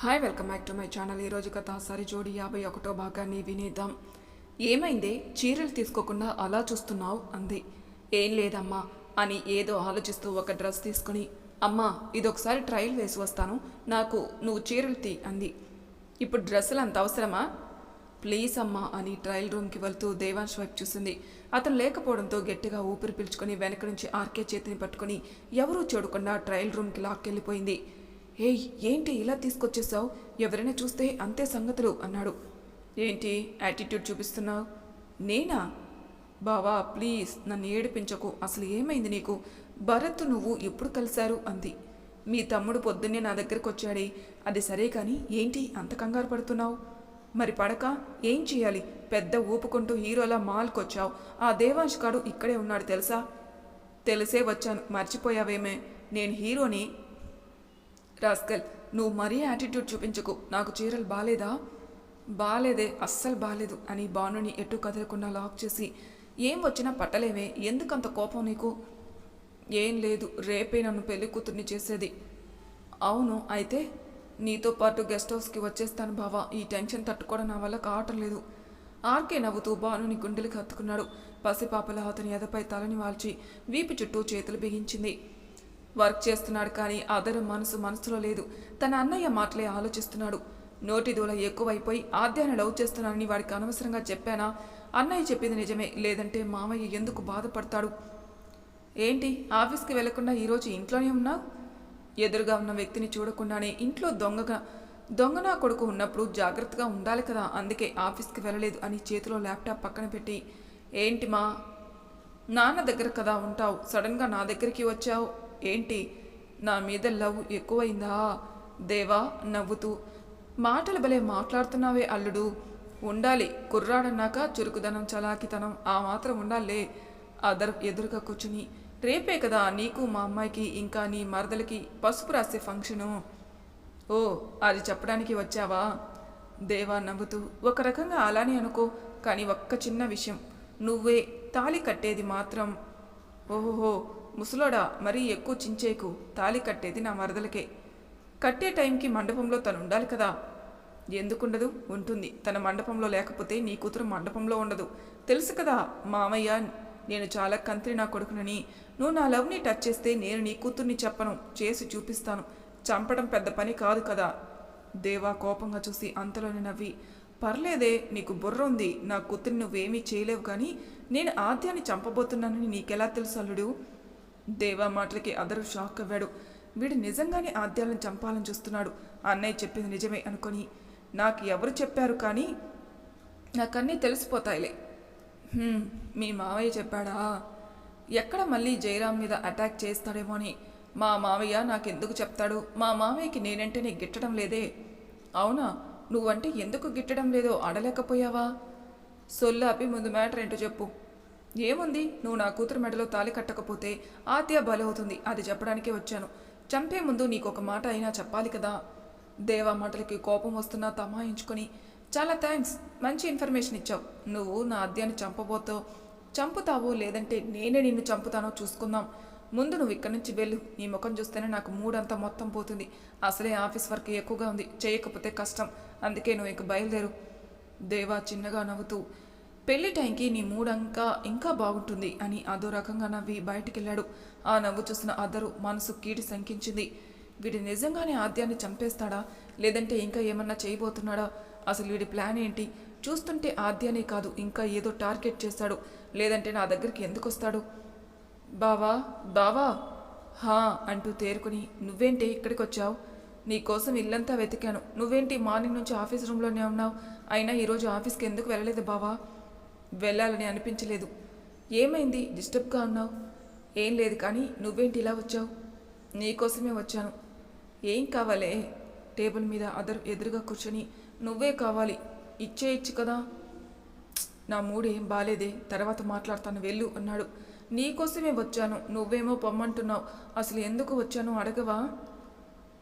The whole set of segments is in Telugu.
Hi welcome back to my channel ఈరోజు కథ సరి జోడి యాభై ఒకటో భాగాన్ని వినేద్దాం. ఏమైంది? చీరలు తీసుకోకుండా అలా చూస్తున్నావు అంది. ఏం లేదమ్మా అని ఏదో ఆలోచిస్తూ ఒక డ్రెస్ తీసుకుని అమ్మా ఇదొకసారి ట్రయల్ వేసి వస్తాను నాకు నువ్వు చీరలు తీ అంది. ఇప్పుడు డ్రెస్సులు అంత అవసరమా? ప్లీజ్ అమ్మా అని ట్రయల్ రూమ్కి వెళ్తూ దేవాంశ్ వైపు చూసింది. అతను లేకపోవడంతో గట్టిగా ఊపిరి పీల్చుకొని వెనక నుంచి ఆర్కే చేతిని పట్టుకొని ఎవరూ చూడకుండా ట్రయల్ రూమ్కి లాక్కెళ్ళిపోయింది. ఏయ్ ఏంటి ఇలా తీసుకొచ్చేసావు? ఎవరైనా చూస్తే అంతే సంగతులు అన్నాడు. ఏంటి యాటిట్యూడ్ చూపిస్తున్నావు? నేనా? బావా ప్లీజ్ నన్ను ఏడిపించకు. అసలు ఏమైంది నీకు? భరత్ నువ్వు ఎప్పుడు కలిశారు? అంది. మీ తమ్ముడు పొద్దున్నే నా దగ్గరకు వచ్చాడే అది సరే కానీ ఏంటి అంత కంగారు పడుతున్నావు? మరి పడక ఏం చేయాలి? పెద్ద ఊపుకుంటూ హీరోలా మాల్కొచ్చావు. ఆ దేవాంష్ కాడు ఇక్కడే ఉన్నాడు తెలుసా? తెలిసే వచ్చాను. మర్చిపోయావేమే? నేను హీరోని రాస్కల్ నువ్వు మరీ యాటిట్యూడ్ చూపించకు. నాకు చీరలు బాలేదా? బాలేదే అస్సలు బాలేదు అని బాణుని ఎటు కదలకుండా లాక్ చేసి. ఏం వచ్చినా పట్టలేవే ఎందుకంత కోపం నీకు? ఏం లేదు రేపే నన్ను పెళ్ళి కూతుర్ని చేసేది. అవును అయితే నీతో పాటు గెస్ట్ హౌస్కి వచ్చేస్తాను బావా. ఈ టెన్షన్ తట్టుకోవడం నా వల్ల కావటం లేదు. ఆర్కే నవ్వుతూ బాణుని గుండెలకు హత్తుకున్నాడు. పసిపాపల అతని ఎదపై తలని వాల్చి వీపు చుట్టూ చేతులు బిగించింది. వర్క్ చేస్తున్నాడు కానీ అదరు మనసు మనసులో లేదు. తన అన్నయ్య మాటలే ఆలోచిస్తున్నాడు. నోటి దూల ఎక్కువైపోయి ఆద్యాన్ని లవ్ చేస్తున్నానని వాడికి అనవసరంగా చెప్పానా? అన్నయ్య చెప్పింది నిజమే లేదంటే మామయ్య ఎందుకు బాధపడతాడు? ఏంటి ఆఫీస్కి వెళ్ళకుండా ఈరోజు ఇంట్లోనే ఉన్నా? ఎదురుగా ఉన్న వ్యక్తిని చూడకుండానే ఇంట్లో దొంగగా దొంగ నా కొడుకు ఉన్నప్పుడు జాగ్రత్తగా ఉండాలి కదా అందుకే ఆఫీస్కి వెళ్ళలేదు అని చేతిలో ల్యాప్టాప్ పక్కన పెట్టి ఏంటి మా నాన్న దగ్గర కదా ఉంటావు సడన్గా నా దగ్గరికి వచ్చావు? ఏంటి? నా మీద లవ్ ఎక్కువైందా? దేవా నవ్వుతూ మాటలు భలే మాట్లాడుతున్నావే అల్లుడు. ఉండాలి కుర్రాడన్నాక చురుకుదనం చలాకితనం ఆ మాత్రం ఉండాలే. అదర్ ఎదురుగా కూర్చుని రేపే కదా నీకు మా అమ్మాయికి ఇంకా నీ మరదలకి పసుపు రాసే ఫంక్షను. ఓ అది చెప్పడానికి వచ్చావా? దేవా నవ్వుతూ ఒక రకంగా అలానే అనుకో కానీ ఒక్క చిన్న విషయం. నువ్వే తాళి కట్టేది మాత్రం. ఓహోహో ముసలోడా మరీ ఎక్కువ చించేకు తాళి కట్టేది నా మరదలకే. కట్టే టైంకి మండపంలో తను ఉండాలి కదా. ఎందుకుండదు? ఉంటుంది. తన మండపంలో లేకపోతే నీ కూతురు మండపంలో ఉండదు. తెలుసు కదా మామయ్య నేను చాలా కంత్రి నా కొడుకునని. నువ్వు నా లవ్ని టచ్ చేస్తే నేను నీ కూతుర్ని చెప్పను. చేసి చూపిస్తాను. చంపడం పెద్ద పని కాదు కదా. దేవా కోపంగా చూసి అంతలోనే నవ్వి పర్లేదే నీకు బుర్ర ఉంది. నా కూతుర్ని నువ్వేమీ చేయలేవు కానీ నేను ఆద్యాన్ని చంపబోతున్నానని నీకెలా తెలుసు అల్లుడు? దేవా మాటలకి అదరు షాక్ అవ్వాడు. వీడు నిజంగానే ఆద్యాలను చంపాలని చూస్తున్నాడు. అన్నయ్య చెప్పింది నిజమే అనుకొని. నాకు ఎవరు చెప్పారు కానీ నాకన్నీ తెలిసిపోతాయిలే. మీ మావయ్య చెప్పాడా? ఎక్కడ మళ్ళీ జయరాం మీద అటాక్ చేస్తాడేమో అని. మా మావయ్య నాకెందుకు చెప్తాడు? మా మావయ్యకి నేనంటేనే గిట్టడం లేదే. అవునా? నువ్వంటే ఎందుకు గిట్టడం లేదో అడలేకపోయావా? సొల్లాపి ముందు మ్యాటర్ ఏంటో చెప్పు. ఏముంది? నువ్వు నా కూతురు మెడలో తాళి కట్టకపోతే ఆత్య బలవుతుంది అది చెప్పడానికే వచ్చాను. చంపే ముందు నీకు ఒక మాట అయినా చెప్పాలి కదా? దేవా మాటలకి కోపం వస్తున్నా తమాయించుకొని చాలా థ్యాంక్స్ మంచి ఇన్ఫర్మేషన్ ఇచ్చావు. నువ్వు నా అద్యాన్ని చంపబోతావు చంపుతావో లేదంటే నేనే నిన్ను చంపుతానో చూసుకుందాం. ముందు నువ్వు ఇక్కడి నుంచి వెళ్ళు. నీ ముఖం చూస్తేనే నాకు మూడంతా మొత్తం పోతుంది. అసలే ఆఫీస్ వర్క్ ఎక్కువగా ఉంది. చేయకపోతే కష్టం. అందుకే నువ్వు ఇక బయలుదేరు. దేవా చిన్నగా నవ్వుతూ పెళ్ళి టైంకి నీ మూడంకా ఇంకా బాగుంటుంది అని అదో రకంగా నవ్వి బయటికెళ్ళాడు. ఆ నవ్వు చూసిన అదరు మనసు కీడి శంకించింది. వీడి నిజంగానే ఆద్యాన్ని చంపేస్తాడా? లేదంటే ఇంకా ఏమన్నా చేయబోతున్నాడా? అసలు వీడి ప్లాన్ ఏంటి? చూస్తుంటే ఆద్యానే కాదు ఇంకా ఏదో టార్గెట్ చేస్తాడు. లేదంటే నా దగ్గరికి ఎందుకు వస్తాడు బావా బావా! హా! అంటూ తేరుకుని నువ్వేంటి ఇక్కడికి వచ్చావు నీకోసం ఇల్లంతా వెతికాను. నువ్వేంటి మార్నింగ్ నుంచి ఆఫీస్ రూమ్లోనే ఉన్నావు? అయినా ఈరోజు ఆఫీస్కి ఎందుకు వెళ్ళలేదు బావా? వెళ్ళాలని అనిపించలేదు. ఏమైంది? డిస్టర్బ్గా ఉన్నావు? ఏం లేదు కానీ నువ్వేంటి ఇలా వచ్చావు? నీకోసమే వచ్చాను. ఏం కావాలే? టేబుల్ మీద అదర్ ఎదురుగా కూర్చొని నువ్వే కావాలి. ఇచ్చేయచ్చు కదా. నా మూడు ఏం బాలేదే. తర్వాత మాట్లాడతాను. వెళ్ళు అన్నాడు. నీకోసమే వచ్చాను. నువ్వేమో పొమ్మంటున్నావు. అసలు ఎందుకు వచ్చాను అడగవా?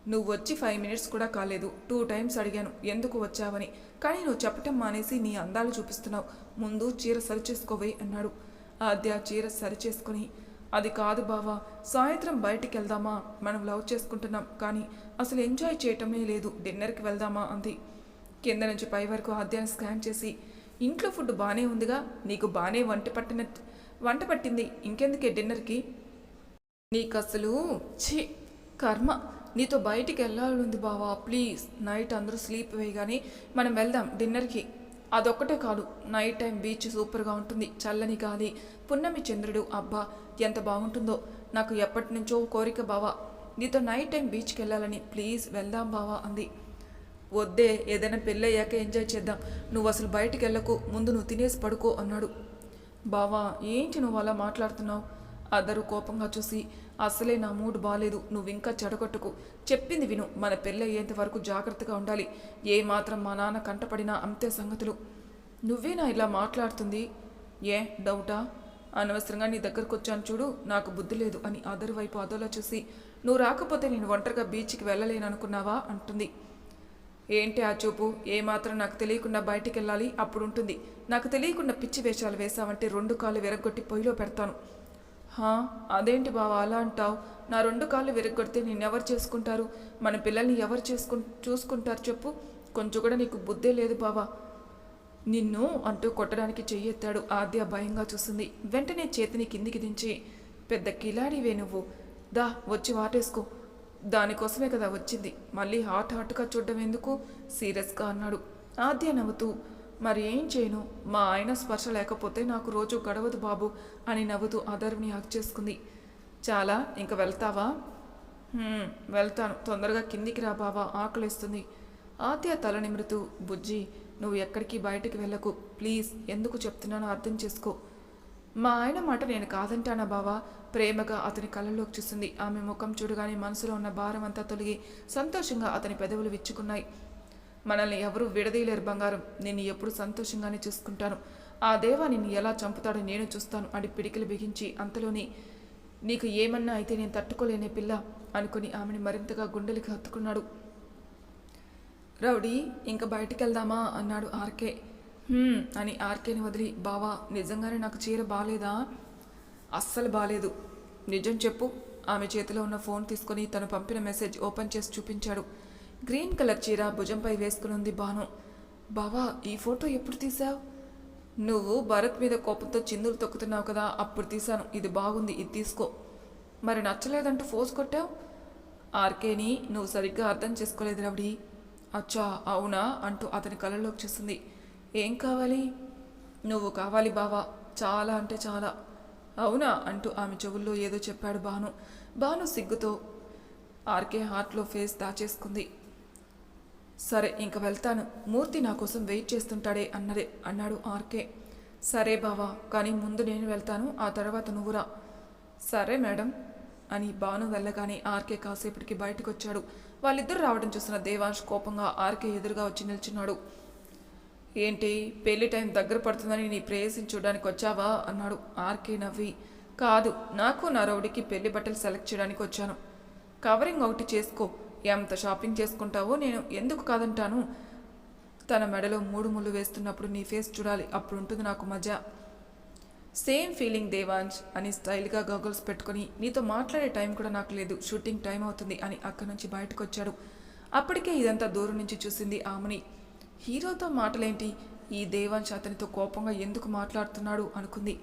నువ్వు వచ్చి ఫైవ్ మినిట్స్ కూడా కాలేదు. టూ టైమ్స్ అడిగాను ఎందుకు వచ్చావని? కానీ నువ్వు చెప్పటం మానేసి నీ అందాలు చూపిస్తున్నావు. ముందు చీర సరిచేసుకోవే అన్నాడు. ఆద్య చీర సరిచేసుకుని అది కాదు బావా సాయంత్రం బయటికి వెళ్దామా? మనం లవ్ చేసుకుంటున్నాం కానీ అసలు ఎంజాయ్ చేయటమే లేదు. డిన్నర్కి వెళ్దామా? అంది. కింద నుంచి పై వరకు ఆద్యాన్ని స్కాన్ చేసి ఇంట్లో ఫుడ్ బాగానే ఉందిగా? నీకు బాగానే వంట పట్టిన వంట పట్టింది. ఇంకెందుకే డిన్నర్కి? నీకు అసలు ఛీ కర్మ. నీతో బయటికి వెళ్ళాలి బావా. ప్లీజ్ నైట్ అందరూ స్లీప్ వేయగానే మనం వెళ్దాం డిన్నర్కి. అదొక్కటే కాదు నైట్ టైం బీచ్ సూపర్గా ఉంటుంది చల్లని గాలి. పున్నమి చంద్రుడు అబ్బా ఎంత బాగుంటుందో. నాకు ఎప్పటి నుంచో కోరిక బావా నీతో నైట్ టైం బీచ్కి వెళ్ళాలని. ప్లీజ్ వెళ్దాం బావా అంది. వద్దే ఏదైనా పెళ్ళయ్యాక ఎంజాయ్ చేద్దాం. నువ్వు అసలు బయటికి వెళ్ళకు ముందు నువ్వు తినేసి పడుకో అన్నాడు. బావా ఏంటి నువ్వు అలా మాట్లాడుతున్నావు? అద్దరు కోపంగా చూసి అసలే నా మూడ్ బాగాలేదు నువ్వింకా చెడగొట్టుకు. చెప్పింది విను మన పెళ్ళి అయ్యేంత వరకు జాగ్రత్తగా ఉండాలి. ఏ మాత్రం మా నాన్న కంటపడినా అంతే సంగతులు. నువ్వేనా ఇలా మాట్లాడుతుంది? ఏ డౌటా? అనవసరంగా నీ దగ్గరకు వచ్చాను చూడు నాకు బుద్ధి లేదు అని అదరు వైపు అదోలా చూసి నువ్వు రాకపోతే నేను ఒంటరిగా బీచ్కి వెళ్ళలేను అనుకున్నావా అంటుంది. ఏంటి ఆ చూపు? ఏమాత్రం నాకు తెలియకుండా బయటికి వెళ్ళాలి అప్పుడు ఉంటుంది నాకు తెలియకుండా పిచ్చి వేషాలు వేసావంటే రెండు కాళ్ళు విరగొట్టి పొయ్యిలో పెడతాను. హా అదేంటి బావా అలా అంటావు? నా రెండు కాళ్ళు విరగొడితే నిన్నెవరు చేసుకుంటారు? మన పిల్లల్ని ఎవరు చేసుకు చూసుకుంటారు చెప్పు? కొంచెం కూడా నీకు బుద్ధే లేదు బావా. నిన్ను అంటూ కొట్టడానికి చెయ్యెత్తాడు ఆద్య భయంగా చూసింది వెంటనే చేతిని కిందికి దించి పెద్ద కిలాడివే నువ్వు. దా వచ్చి వాటేసుకో. దానికోసమే కదా వచ్చింది. మళ్ళీ హాట్ హాట్గా చూడడం ఎందుకు? సీరియస్గా అన్నాడు. ఆద్య నవ్వుతూ మరి ఏం చేయను? మా ఆయన స్పర్శ లేకపోతే నాకు రోజు గడవదు బాబు అని నవ్వుతూ అదర్ని హక్ చేసుకుంది. చాలా ఇంక వెళ్తావా? వెళ్తాను. తొందరగా కిందికి రా బావా ఆకలిస్తుంది. ఆత్య తల నిమురుతూ బుజ్జి నువ్వు ఎక్కడికి బయటికి వెళ్ళకు. ప్లీజ్ ఎందుకు చెప్తున్నానో అర్థం చేసుకో. మా ఆయన మాట నేను కాదంటానా బావా? ప్రేమగా అతని కళ్ళలోకి చూసింది. ఆమె ముఖం చూడగానే మనసులో ఉన్న భారం అంతా తొలగి సంతోషంగా అతని పెదవులు విచ్చుకున్నాయి. మనల్ని ఎవరూ విడదీయలేరు బంగారం. నేను ఎప్పుడు సంతోషంగానే చూసుకుంటాను. ఆ దేవా నిన్ను ఎలా చంపుతాడో నేను చూస్తాను అని పిడికిలు బిగించి అంతలోని నీకు ఏమన్నా అయితే నేను తట్టుకోలేనే పిల్ల అనుకుని ఆమెను మరింతగా గుండెలకి హత్తుకున్నాడు. రౌడీ ఇంక బయటికి వెళ్దామా అన్నాడు ఆర్కే. అని ఆర్కేని వదిలి బావా నిజంగానే నాకు చీర బాలేదా? అస్సలు బాగాలేదు నిజం చెప్పు. ఆమె చేతిలో ఉన్న ఫోన్ తీసుకొని తను పంపిన మెసేజ్ ఓపెన్ చేసి చూపించాడు. గ్రీన్ కలర్ చీర భుజంపై వేసుకుని ఉంది బాను బావా ఈ ఫోటో ఎప్పుడు తీసావు నువ్వు భరత్ మీద కోపంతో చిందులు తొక్కుతున్నావు కదా అప్పుడు తీశాను. ఇది బాగుంది ఇది తీసుకో. మరి నచ్చలేదంటూ ఫోర్స్ కొట్టావు? ఆర్కేని నువ్వు సరిగ్గా అర్థం చేసుకోలేదు రవిడి అచ్చా అవునా అంటూ అతని కళ్ళలోకి చూస్తుంది ఏం కావాలి? నువ్వు కావాలి బావా చాలా అంటే చాలా. అవునా అంటూ ఆమె చెవుల్లో ఏదో చెప్పాడు బాను బాను సిగ్గుతో ఆర్కే హార్ట్లో ఫేస్ దాచేసుకుంది. సరే ఇంక వెళ్తాను. మూర్తి నా కోసం వెయిట్ చేస్తుంటాడే అన్నదే అన్నాడు ఆర్కే. సరే బావా కానీ ముందు నేను వెళ్తాను ఆ తర్వాత నువ్వురా సరే మేడం అని బాను వెళ్ళగానే ఆర్కే కాసేపటికి బయటకు వచ్చాడు వాళ్ళిద్దరు రావడం చూసిన దేవాంష్ కోపంగా ఆర్కే ఎదురుగా వచ్చి నిల్చున్నాడు. ఏంటి పెళ్ళి టైం దగ్గర పడుతుందని నీ ప్రేయసిని చూడడానికి వచ్చావా? అన్నాడు ఆర్కే నవ్వి. కాదు నాకు నా రౌడీకి పెళ్ళి బట్టలు సెలెక్ట్ చేయడానికి వచ్చాను. కవరింగ్ ఒకటి చేసుకో. ఎంత షాపింగ్ చేసుకుంటావో నేను ఎందుకు కాదంటాను? తన మెడలో మూడు ముళ్ళు వేస్తున్నప్పుడు నీ ఫేస్ చూడాలి అప్పుడు ఉంటుంది నాకు మజా. సేమ్ ఫీలింగ్ దేవాంజ్ అని స్టైల్గా గగల్స్ పెట్టుకొని నీతో మాట్లాడే టైం కూడా నాకు లేదు షూటింగ్ టైం అవుతుంది అని అక్కడి నుంచి బయటకు వచ్చాడు అప్పటికే ఇదంతా దూరం నుంచి చూసింది ఆమెని. హీరోతో మాటలేంటి? ఈ దేవాంశ్ అతనితో కోపంగా ఎందుకు మాట్లాడుతున్నాడు అనుకుంది.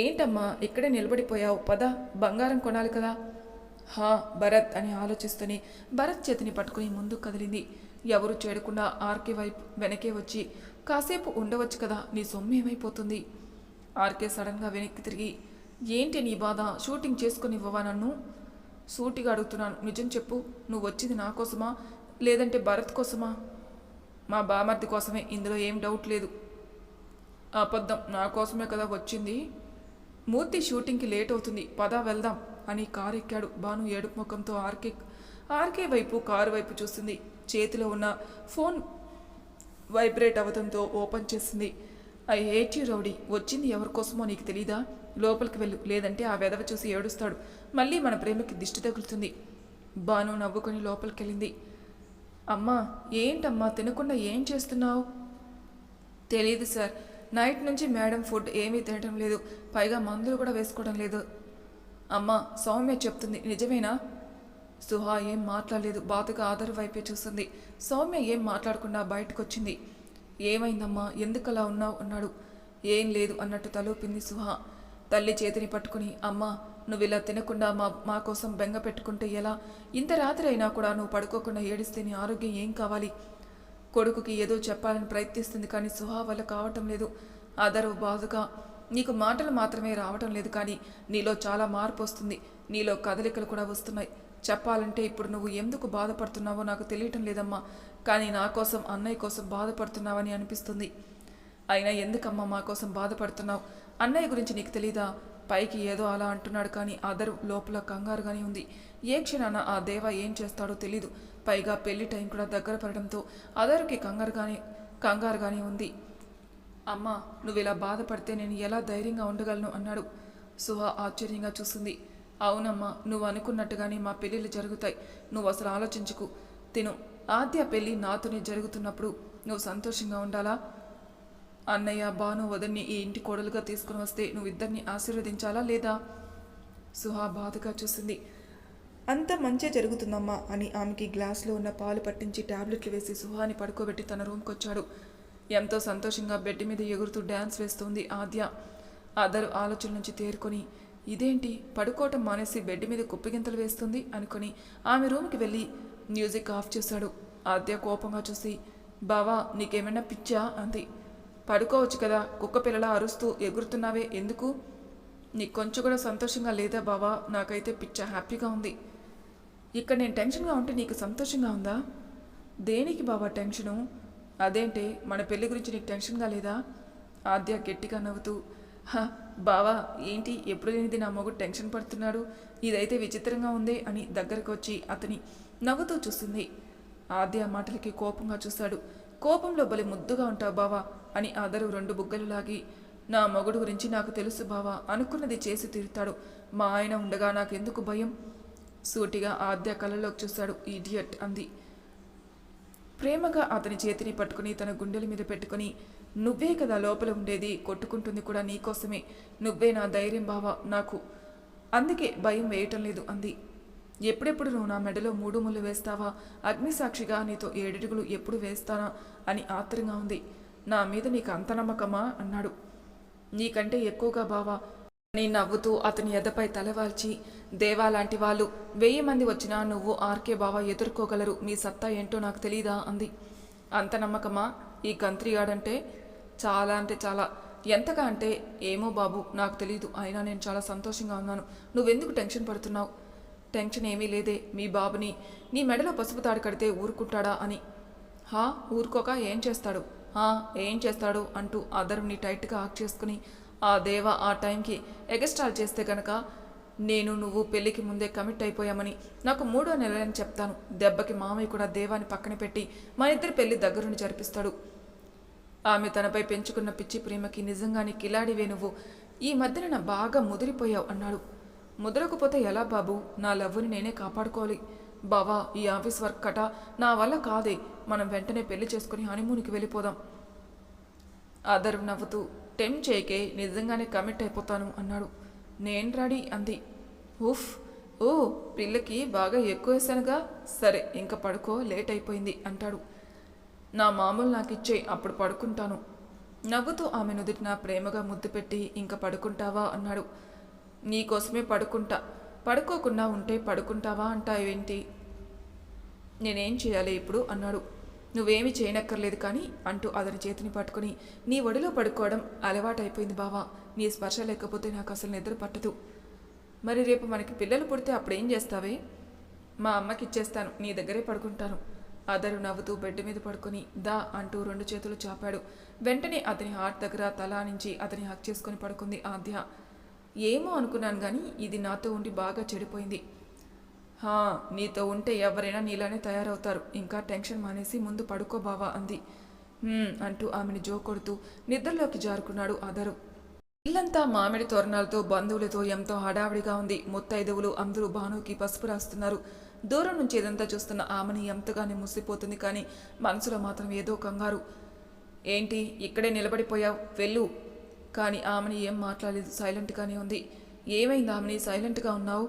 ఏంటమ్మా ఇక్కడే నిలబడిపోయావు పద బంగారం కొనాలి కదా. హా భరత్ అని ఆలోచిస్తూనే భరత్ చేతిని పట్టుకుని ముందు కదిలింది. ఎవరు చేడకుండా ఆర్కే వైపు వెనకే వచ్చి కాసేపు ఉండవచ్చు కదా నీ సొమ్ము ఏమైపోతుంది? ఆర్కే సడన్గా వెనక్కి తిరిగి ఏంటి నీ బాధ? షూటింగ్ చేసుకుని ఇవ్వవా నన్ను? సూటిగా అడుగుతున్నాను నిజం చెప్పు నువ్వు వచ్చింది నా కోసమా లేదంటే భరత్ కోసమా? మా బామర్ది కోసమే ఇందులో ఏం డౌట్ లేదు. అబద్ధం నా కోసమే కదా వచ్చింది. మూర్తి షూటింగ్కి లేట్ అవుతుంది పదా వెళ్దాం. అని కారు ఎక్కాడు భాను ఏడుపు ముఖంతో ఆర్కే ఆర్కే వైపు కారు వైపు చూస్తుంది. చేతిలో ఉన్న ఫోన్ వైబ్రేట్ అవడంతో ఓపెన్ చేసింది ఐ హేట్ యూ రౌడీ వచ్చింది ఎవరి కోసమో నీకు తెలీదా? లోపలికి వెళ్ళు లేదంటే ఆ వెధవ చూసి ఏడుస్తాడు. మళ్ళీ మన ప్రేమకి దిష్టి తగులుతుంది. బాను నవ్వుకొని లోపలికి వెళ్ళింది అమ్మా ఏంటమ్మా తినకుండా ఏం చేస్తున్నావు? తెలియదు సార్. నైట్ నుంచి మేడం ఫుడ్ ఏమీ తినటం లేదు. పైగా మందులు కూడా వేసుకోవడం లేదు. అమ్మ సౌమ్య చెప్తుంది నిజమేనా? సుహా ఏం మాట్లాడలేదు బాధగా ఆదరు వైపే చూస్తుంది. సౌమ్య ఏం మాట్లాడకుండా బయటకు వచ్చింది ఏమైందమ్మా ఎందుకలా ఉన్నావు? అన్నాడు. ఏం లేదు అన్నట్టు తలూపింది సుహా. తల్లి చేతిని పట్టుకుని అమ్మా నువ్వు ఇలా తినకుండా మా మా కోసం బెంగ పెట్టుకుంటే ఎలా? ఇంత రాత్రి అయినా కూడా నువ్వు పడుకోకుండా ఏడిస్తే నీ ఆరోగ్యం ఏం కావాలి? కొడుకుకి ఏదో చెప్పాలని ప్రయత్నిస్తుంది కానీ సుహా వల్ల కావటం లేదు. ఆదరు బాధగా నీకు మాటలు మాత్రమే రావటం లేదు కానీ నీలో చాలా మార్పు వస్తుంది. నీలో కదలికలు కూడా వస్తున్నాయి. చెప్పాలంటే ఇప్పుడు నువ్వు ఎందుకు బాధపడుతున్నావో నాకు తెలియటం లేదమ్మా. కానీ నా కోసం అన్నయ్య కోసం బాధపడుతున్నావని అనిపిస్తుంది. అయినా ఎందుకమ్మా మా కోసం బాధపడుతున్నావు? అన్నయ్య గురించి నీకు తెలీదా? పైకి ఏదో అలా అంటున్నాడు కానీ అదరు లోపల కంగారుగానే ఉంది. ఏ క్షణాన ఆ దేవ ఏం చేస్తాడో తెలీదు. పైగా పెళ్ళి టైం కూడా దగ్గర పడడంతో అదరుకి కంగారుగానే కంగారుగానే ఉంది. అమ్మా నువ్వు ఇలా బాధపడితే నేను ఎలా ధైర్యంగా ఉండగలను? అన్నాడు. సుహా ఆశ్చర్యంగా చూస్తుంది అవునమ్మా నువ్వు అనుకున్నట్టుగానే మా పెళ్ళిళ్ళు జరుగుతాయి. నువ్వు అసలు ఆలోచించుకు. తిను. ఆద్య పెళ్ళి నాతోనే జరుగుతున్నప్పుడు నువ్వు సంతోషంగా ఉండాలా? అన్నయ్య బాను వదిన్ని ఈ ఇంటి కోడలుగా తీసుకుని వస్తే నువ్వు ఇద్దరిని ఆశీర్వదించాలా లేదా? సుహా బాధగా చూసింది. అంత మంచే జరుగుతుందమ్మా అని ఆమెకి గ్లాస్లో ఉన్న పాలు పట్టించి టాబ్లెట్లు వేసి సుహాని పడుకోబెట్టి తన రూమ్కి వచ్చాడు ఎంతో సంతోషంగా బెడ్ మీద ఎగురుతూ డ్యాన్స్ వేస్తుంది ఆద్య. అదరు ఆలోచన నుంచి తేరుకొని ఇదేంటి? పడుకోవటం మానేసి బెడ్ మీద కుప్పిగింతలు వేస్తుంది అనుకొని ఆమె రూమ్కి వెళ్ళి మ్యూజిక్ ఆఫ్ చేశాడు. ఆద్య కోపంగా చూసి బావా నీకేమైనా పిచ్చా? అంది. పడుకోవచ్చు కదా కుక్క పిల్లలా అరుస్తూ ఎగురుతున్నావే ఎందుకు? నీకు కొంచెం కూడా సంతోషంగా లేదా బావా? నాకైతే పిచ్చ హ్యాపీగా ఉంది. ఇక్కడ నేను టెన్షన్గా ఉంటే నీకు సంతోషంగా ఉందా? దేనికి బావా టెన్షను? అదేంటి? మన పెళ్ళి గురించి నీకు టెన్షన్గా లేదా ఆద్య గట్టిగా నవ్వుతూ హ బావా ఏంటి? ఎప్పుడు లేనిది నా మొగుడు టెన్షన్ పడుతున్నాడు? ఇదైతే విచిత్రంగా ఉందే అని దగ్గరకు వచ్చి అతని నవ్వుతూ చూస్తుంది. ఆద్య మాటలకి కోపంగా చూశాడు కోపంలో బలి ముద్దుగా ఉంటావు బావా అని ఆదరు రెండు బుగ్గలు లాగి నా మొగుడు గురించి నాకు తెలుసు బావా అనుకున్నది చేసి తీరుతాడు. మా ఆయన ఉండగా నాకెందుకు భయం? సూటిగా ఆద్య కళ్ళలోకి చూశాడు ఈడియట్ అంది. ప్రేమగా అతని చేతిని పట్టుకుని తన గుండెల మీద పెట్టుకుని నువ్వే కదా లోపల ఉండేది కొట్టుకుంటుంది కూడా నీకోసమే నువ్వే నా ధైర్యం బావ నాకు. అందుకే భయం వేయటం లేదు అంది. ఎప్పుడెప్పుడు నువ్వు నా మెడలో మూడు ముళ్ళు వేస్తావా? అగ్నిసాక్షిగా నీతో ఏడడుగులు ఎప్పుడు వేస్తానా? అని ఆత్రంగా ఉంది. నా మీద నీకు అంత నమ్మకమా? అన్నాడు. నీకంటే ఎక్కువగా బావా నీ నవ్వుతూ అతని ఎదపై తలవాల్చి దేవా లాంటి వాళ్ళు వెయ్యి మంది వచ్చినా నువ్వు ఆర్కే బావా ఎదుర్కోగలరు. మీ సత్తా ఏంటో నాకు తెలీదా? అంది. అంత నమ్మకమా? ఈ కంత్రిగాడంటే చాలా అంటే చాలా. ఎంతగా అంటే ఏమో బాబు నాకు తెలీదు. అయినా నేను చాలా సంతోషంగా ఉన్నాను. నువ్వెందుకు టెన్షన్ పడుతున్నావు? టెన్షన్ ఏమీ లేదే. మీ బాబుని నీ మెడలో పసుపు తాడు కడితే ఊరుకుంటాడా? అని. హా ఊరుకోక ఏం చేస్తాడు? హా ఏం చేస్తాడు? అంటూ అదరుని టైట్గా ఆక్ చేసుకుని ఆ దేవ ఆ టైంకి ఎగస్టాల్ చేస్తే కనుక నేను నువ్వు పెళ్ళికి ముందే కమిట్ అయిపోయామని నాకు మూడో నెలని చెప్తాను. దెబ్బకి మామయ్య కూడా దేవాన్ని పక్కన పెట్టి మా ఇద్దరి పెళ్ళి దగ్గరుండి జరిపిస్తాడు. ఆమె తనపై పెంచుకున్న పిచ్చి ప్రేమకి నిజంగానే కిలాడివే నువ్వు. ఈ మధ్యన నా బాగా ముదిరిపోయావు అన్నాడు. ముదరకపోతే ఎలా బాబు? నా లవ్వుని నేనే కాపాడుకోవాలి. బావా ఈ ఆఫీస్ వర్క్ కట నా వల్ల కాదే. మనం వెంటనే పెళ్ళి చేసుకుని హనీమూన్కి వెళ్ళిపోదాం. అదర్ నవ్వుతూ టెంప్ చేయకే నిజంగానే కమిట్ అయిపోతాను అన్నాడు. నేను రెడీ అంది. ఉఫ్ ఓ పిల్లకి బాగా ఎక్కువ వేసానుగా సరే ఇంకా పడుకో లేట్ అయిపోయింది అంటాడు. నా మామూలు నాకు ఇచ్చే అప్పుడు పడుకుంటాను. నవ్వుతూ ఆమె నుదుటిన ప్రేమగా ముద్దు పెట్టి ఇంకా పడుకుంటావా? అన్నాడు. నీకోసమే పడుకుంటా. పడుకోకుండా ఉంటే పడుకుంటావా? అంటావేంటి? నేనేం చేయాలి ఇప్పుడు? అన్నాడు. నువ్వేమీ చేయనక్కర్లేదు కానీ అంటూ అతని చేతిని పట్టుకుని నీ ఒడిలో పడుకోవడం అలవాటైపోయింది బావా. నీ స్పర్శ లేకపోతే నాకు అసలు నిద్ర పట్టదు. మరి రేపు మనకి పిల్లలు పుడితే అప్పుడేం చేస్తావే? మా అమ్మకి ఇచ్చేస్తాను నీ దగ్గరే పడుకుంటాను. అదరు నవ్వుతూ బెడ్ మీద పడుకొని దా అంటూ రెండు చేతులు చాపాడు. వెంటనే అతని హార్ట్ దగ్గర తలా నుంచి అతని హక్ చేసుకుని పడుకుంది ఆద్య. ఏమో అనుకున్నాను కానీ ఇది నాతో ఉండి బాగా చెడిపోయింది. హా నీతో ఉంటే ఎవరైనా నీలానే తయారవుతారు. ఇంకా టెన్షన్ మానేసి ముందు పడుకో బావా అంది. అంటూ ఆమెను జో కొడుతూ నిద్రలోకి జారుకున్నాడు అదరు ఇల్లంతా మామిడి తోరణాలతో బంధువులతో ఎంతో హడావిడిగా ఉంది. ముత్తైదువులు అందరూ భానుకి పసుపు రాస్తున్నారు. దూరం నుంచి ఇదంతా చూస్తున్న ఆమెని ఎంతగానే ముసిపోతుంది కానీ మనసులో మాత్రం ఏదో కంగారు. ఏంటి ఇక్కడే నిలబడిపోయావు? వెళ్ళు. కానీ ఆమెని ఏం మాట్లాడలేదు. సైలెంట్గానే ఉంది. ఏమైంది ఆమెని? సైలెంట్గా ఉన్నావు?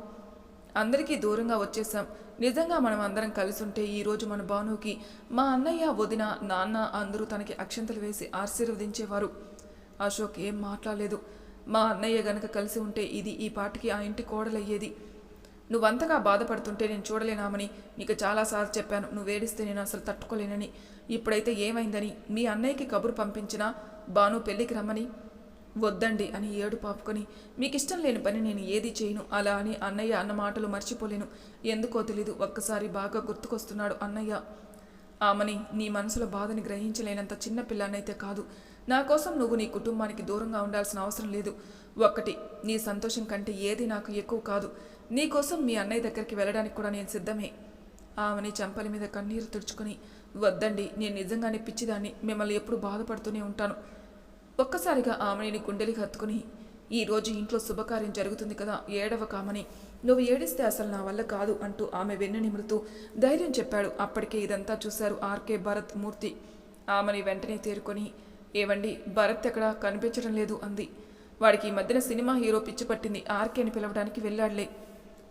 అందరికీ దూరంగా వచ్చేసాం నిజంగా మనం అందరం కలిసి ఉంటే ఈరోజు మన భానుకి మా అన్నయ్య వదిన నాన్న అందరూ తనకి అక్షంతలు వేసి ఆశీర్వదించేవారు. అశోక్ ఏం మాట్లాడలేదు. మా అన్నయ్య గనక కలిసి ఉంటే ఇది ఈ పాటికి ఆ ఇంటి కోడలయ్యేది. నువ్వంతగా బాధపడుతుంటే నేను చూడలేనామని నీకు చాలాసార్లు చెప్పాను. నువ్వు వేడిస్తే నేను అసలు తట్టుకోలేనని. ఇప్పుడైతే ఏమైందని? మీ అన్నయ్యకి కబురు పంపించినా బాను పెళ్ళికి రమ్మని వద్దండి అని ఏడు పాపుకొని మీకు ఇష్టం లేని పని నేను ఏది చేయను. అలా అని అన్నయ్య అన్న మాటలు మర్చిపోలేను. ఎందుకో తెలీదు. ఒక్కసారి బాగా గుర్తుకొస్తున్నాడు అన్నయ్య. ఆమెని నీ మనసులో బాధని గ్రహించలేనంత చిన్న పిల్లనైతే కాదు. నా కోసం నువ్వు నీ కుటుంబానికి దూరంగా ఉండాల్సిన అవసరం లేదు. ఒక్కటి నీ సంతోషం కంటే ఏది నాకు ఎక్కువ కాదు. నీకోసం మీ అన్నయ్య దగ్గరికి వెళ్ళడానికి కూడా నేను సిద్ధమే. ఆమెని చంపల మీద కన్నీరు తుడుచుకొని వద్దండి. నేను నిజంగానే పిచ్చిదాన్ని. మిమ్మల్ని ఎప్పుడు బాధపడుతూనే ఉంటాను. ఒక్కసారిగా ఆమెని గుండెలు హత్తుకుని ఈ రోజు ఇంట్లో శుభకార్యం జరుగుతుంది కదా ఏడవ కామని. నువ్వు ఏడిస్తే అసలు నా వల్ల కాదు అంటూ ఆమె వెన్ను నిమురుతూ ధైర్యం చెప్పాడు. అప్పటికే ఇదంతా చూశారు ఆర్కే భరత్ మూర్తి. ఆమెని వెంటనే తేరుకొని ఏవండి భరత్ ఎక్కడ? కనిపించడం లేదు అంది. వాడికి ఈ మధ్యన సినిమా హీరో పిచ్చి పట్టింది ఆర్కేని పిలవడానికి వెళ్ళాడులే.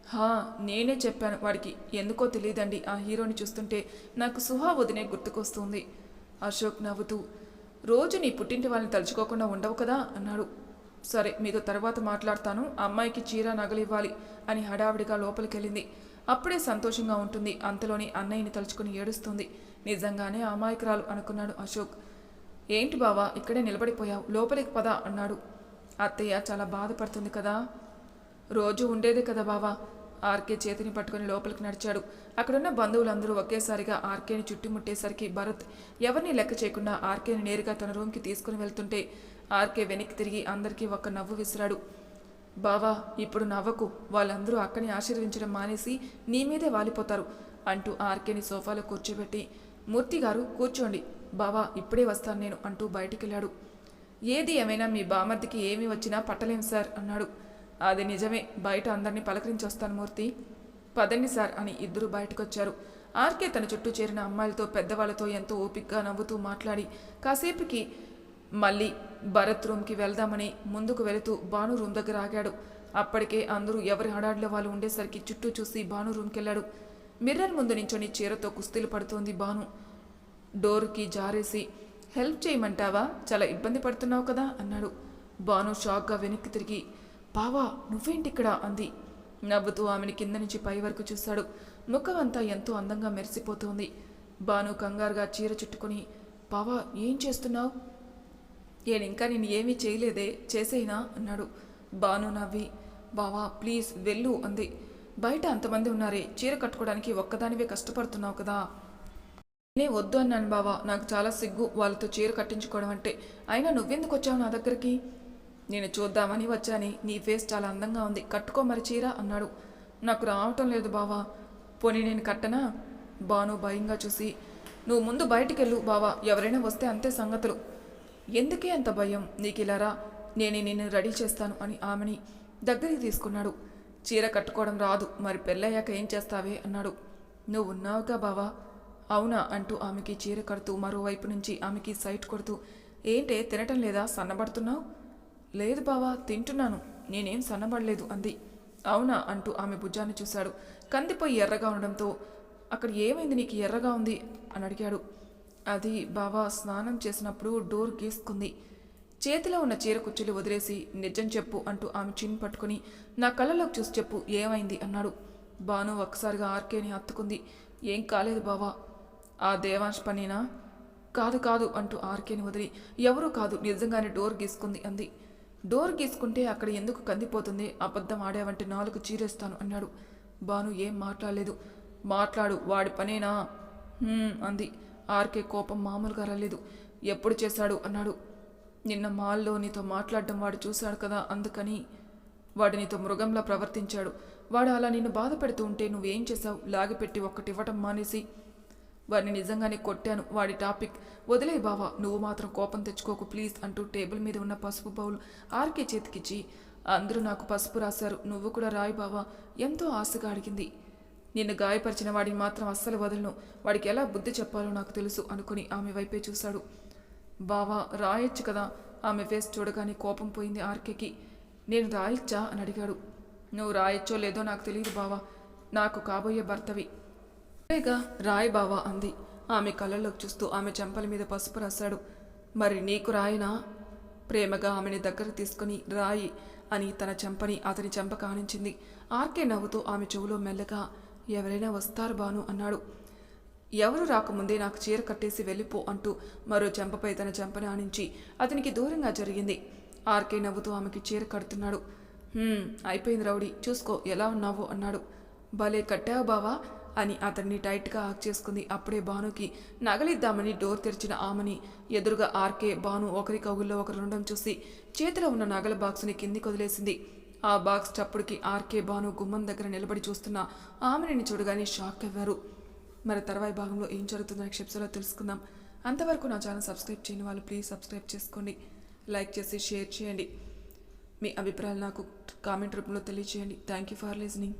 హా నేనే చెప్పాను వాడికి. ఎందుకో తెలియదండి ఆ హీరోని చూస్తుంటే నాకు సుహా వదినే గుర్తుకొస్తుంది. అశోక్ నవ్వుతూ రోజు నీ పుట్టింటి వాళ్ళని తలుచుకోకుండా ఉండవు కదా? అన్నాడు. సరే మీతో తర్వాత మాట్లాడతాను. అమ్మాయికి చీర నగలు ఇవ్వాలి అని హడావిడిగా లోపలికెళ్ళింది. అప్పుడే సంతోషంగా ఉంటుంది. అంతలోని అన్నయ్యని తలుచుకుని ఏడుస్తుంది. నిజంగానే అమాయకురాలు అనుకున్నాడు అశోక్. ఏంటి బావా ఇక్కడే నిలబడిపోయావు. లోపలికి పదా అన్నాడు. అత్తయ్య చాలా బాధపడుతుంది కదా? రోజు ఉండేదే కదా బావా. ఆర్కే చేతిని పట్టుకుని లోపలికి నడిచాడు. అక్కడున్న బంధువులందరూ ఒకేసారిగా ఆర్కేని చుట్టుముట్టేసరికి భరత్ ఎవరిని లెక్క చేయకుండా ఆర్కేని నేరుగా తన రూమ్కి తీసుకుని వెళ్తుంటే ఆర్కే వెనక్కి తిరిగి అందరికీ ఒక్క నవ్వు విసిరాడు. బావా ఇప్పుడు నవ్వకు. వాళ్ళందరూ అక్కని ఆశీర్వించడం మానేసి నీ మీదే వాలిపోతారు అంటూ ఆర్కేని సోఫాలో కూర్చోబెట్టి. మూర్తి గారు కూర్చోండి. బావా ఇప్పుడే వస్తాను నేను అంటూ బయటికెళ్ళాడు. ఏది ఏమైనా మీ బామర్దికి ఏమి వచ్చినా పట్టలేం సార్ అన్నాడు. అది నిజమే. బయట అందరినీ పలకరించి వస్తాను మూర్తి. పదండి సార్ అని ఇద్దరు బయటకొచ్చారు. ఆర్కే తన చుట్టూ చేరిన అమ్మాయిలతో పెద్దవాళ్ళతో ఎంతో ఓపిగ్గా నవ్వుతూ మాట్లాడి కాసేపుకి మళ్ళీ భరత్ రూమ్కి వెళ్దామని ముందుకు వెళుతూ భాను రూమ్ దగ్గర ఆగాడు. అప్పటికే అందరూ ఎవరి హడాడిలో వాళ్ళు ఉండేసరికి చుట్టూ చూసి భాను రూమ్కి వెళ్ళాడు మిర్రర్ ముందు నించొని చీరతో కుస్తీలు పడుతోంది భాను. డోర్కి జారేసి హెల్ప్ చేయమంటావా? చాలా ఇబ్బంది పడుతున్నావు కదా అన్నాడు. భాను షాక్గా వెనక్కి తిరిగి బావా నువ్వేంటి ఇక్కడ అంది. నవ్వుతూ ఆమెని కింద నుంచి పై వరకు చూశాడు. ముఖం అంతా ఎంతో అందంగా మెరిసిపోతుంది. బాను కంగారుగా చీర చుట్టుకుని బావా ఏం చేస్తున్నావు? నేను ఇంకా నేను ఏమీ చేయలేదే చేసేనా అన్నాడు. బాను నవ్వి బావా ప్లీజ్ వెళ్ళు అంది. బయట అంతమంది ఉన్నారే చీర కట్టుకోవడానికి ఒక్కదానివే కష్టపడుతున్నావు కదా. నేనే వద్దు అన్నాను బావా. నాకు చాలా సిగ్గు వాళ్ళతో చీర కట్టించుకోవడం అంటే. అయినా నువ్వెందుకు వచ్చావు నా దగ్గరికి? నేను చూద్దామని వచ్చాని. నీ ఫేస్ చాలా అందంగా ఉంది. కట్టుకో మరి చీర అన్నాడు. నాకు రావటం లేదు బావా. పోనీ నేను కట్టనా? బాను భయంగా చూసి. నువ్వు ముందు బయటికెళ్ళు బావా. ఎవరైనా వస్తే అంతే సంగతులు. ఎందుకే అంత భయం? నీకు ఇలారా నేనే నేను నిన్ను రెడీ చేస్తాను అని ఆమెని దగ్గరికి తీసుకున్నాడు. చీర కట్టుకోవడం రాదు. మరి పెళ్ళయ్యాక ఏం చేస్తావే అన్నాడు. నువ్వు ఉన్నావుగా బావా? అవునా అంటూ ఆమెకి చీర కడుతూ మరోవైపు నుంచి ఆమెకి సైట్ కొడుతూ. ఏంటే తినటం లేదా? సన్నబడుతున్నావు? లేదు బావా తింటున్నాను. నేనేం సన్నబడలేదు అంది. అవునా అంటూ ఆమె భుజాన్ని చూశాడు. కందిపోయి ఎర్రగా ఉండడంతో అక్కడ ఏమైంది నీకు ఎర్రగా ఉంది? అని అడిగాడు. అది బావా స్నానం చేసినప్పుడు డోర్ గీసుకుంది. చేతిలో ఉన్న చీర కుచ్చులు వదిలేసి నిజం చెప్పు అంటూ ఆమె చిన్ పట్టుకుని నా కళ్ళలోకి చూసి చెప్పు ఏమైంది? అన్నాడు. బాను ఒక్కసారిగా ఆర్కేని హత్తుకుంది. ఏం కాలేదు బావా. ఆ దేవాంశ్ పనేనా? కాదు కాదు అంటూ ఆర్కేని వదిలి ఎవరూ కాదు నిజంగానే డోర్ గీసుకుంది అంది. డోర్ గీసుకుంటే అక్కడ ఎందుకు కందిపోతుంది? అబద్ధం ఆడావంటే నాలుగు చీరేస్తాను అన్నాడు. బాను ఏం మాట్లాడలేదు. మాట్లాడు వాడి పనేనా? అంది. ఆర్కే కోపం మామూలుగా రాలేదు. ఎప్పుడు చేశాడు? అన్నాడు. నిన్న మాల్లో నీతో మాట్లాడడం వాడు చూశాడు కదా అందుకని వాడు నీతో మృగంలా ప్రవర్తించాడు. వాడు అలా నిన్ను బాధ పెడుతూ ఉంటే నువ్వేం చేశావు? లాగిపెట్టి ఒక్కటివ్వటం మానేసి వాడిని నిజంగానే కొట్టాను. వాడి టాపిక్ వదిలే బావా నువ్వు మాత్రం కోపం తెచ్చుకోకు ప్లీజ్ అంటూ టేబుల్ మీద ఉన్న పసుపు బౌల్ ఆర్కే చేతికిచ్చి అందరూ నాకు పసుపు రాశారు నువ్వు కూడా రాయి బావా ఎంతో ఆశగా అడిగింది. నిన్ను గాయపరిచిన వాడిని మాత్రం అస్సలు వదలను. వాడికి ఎలా బుద్ధి చెప్పాలో నాకు తెలుసు అనుకుని ఆమె వైపే చూశాడు. బావా రాయొచ్చు కదా. ఆమె ఫేస్ చూడగానే కోపం పోయింది ఆర్కేకి. నేను రాయొచ్చా? అని అడిగాడు. నువ్వు రాయొచ్చో లేదో నాకు తెలియదు బావా. నాకు కాబోయే భర్తవి. లేగా రాయి బావా అంది. ఆమె కళ్ళలోకి చూస్తూ ఆమె చెంపల మీద పసుపు రాశాడు. మరి నీకు రాయనా? ప్రేమగా ఆమెని దగ్గర తీసుకుని రాయి అని తన చెంపని అతని చెంప కానించింది. ఆర్కే నవ్వుతూ ఆమె చెవులో మెల్లగా ఎవరైనా వస్తారు బాను అన్నాడు. ఎవరు రాకముందే నాకు చీర కట్టేసి వెళ్ళిపో అంటూ మరో చెంపపై తన చెంపని ఆనించి అతనికి దూరంగా జరిగింది. ఆర్కే నవ్వుతూ ఆమెకి చీర కడుతున్నాడు. అయిపోయింది రౌడీ చూసుకో ఎలా ఉన్నావో అన్నాడు. భలే కట్టావు బావా అని అతన్ని టైట్గా ఆక్ చేసుకుంది. అప్పుడే భానుకి నగలిద్దామని డోర్ తెరిచిన ఆమెని ఎదురుగా ఆర్కే భాను ఒకరి కవుల్లో ఒకరు ఉండడం చూసి చేతిలో ఉన్న నగల బాక్స్ని కిందికి వదిలేసింది. ఆ బాక్స్ చప్పుడుకి ఆర్కే భాను గుమ్మం దగ్గర నిలబడి చూస్తున్న ఆమెని చూడగానే షాక్ అవ్వారు. మరి తర్వాయి భాగంలో ఏం జరుగుతుందో క్షిప్సలో తెలుసుకుందాం. అంతవరకు నా ఛానల్ సబ్స్క్రైబ్ చేయని వాళ్ళు ప్లీజ్ సబ్స్క్రైబ్ చేసుకోండి. లైక్ చేసి షేర్ చేయండి. మీ అభిప్రాయాలు నాకు కామెంట్ రూపంలో తెలియజేయండి థ్యాంక్ యూ ఫర్ లిజనింగ్.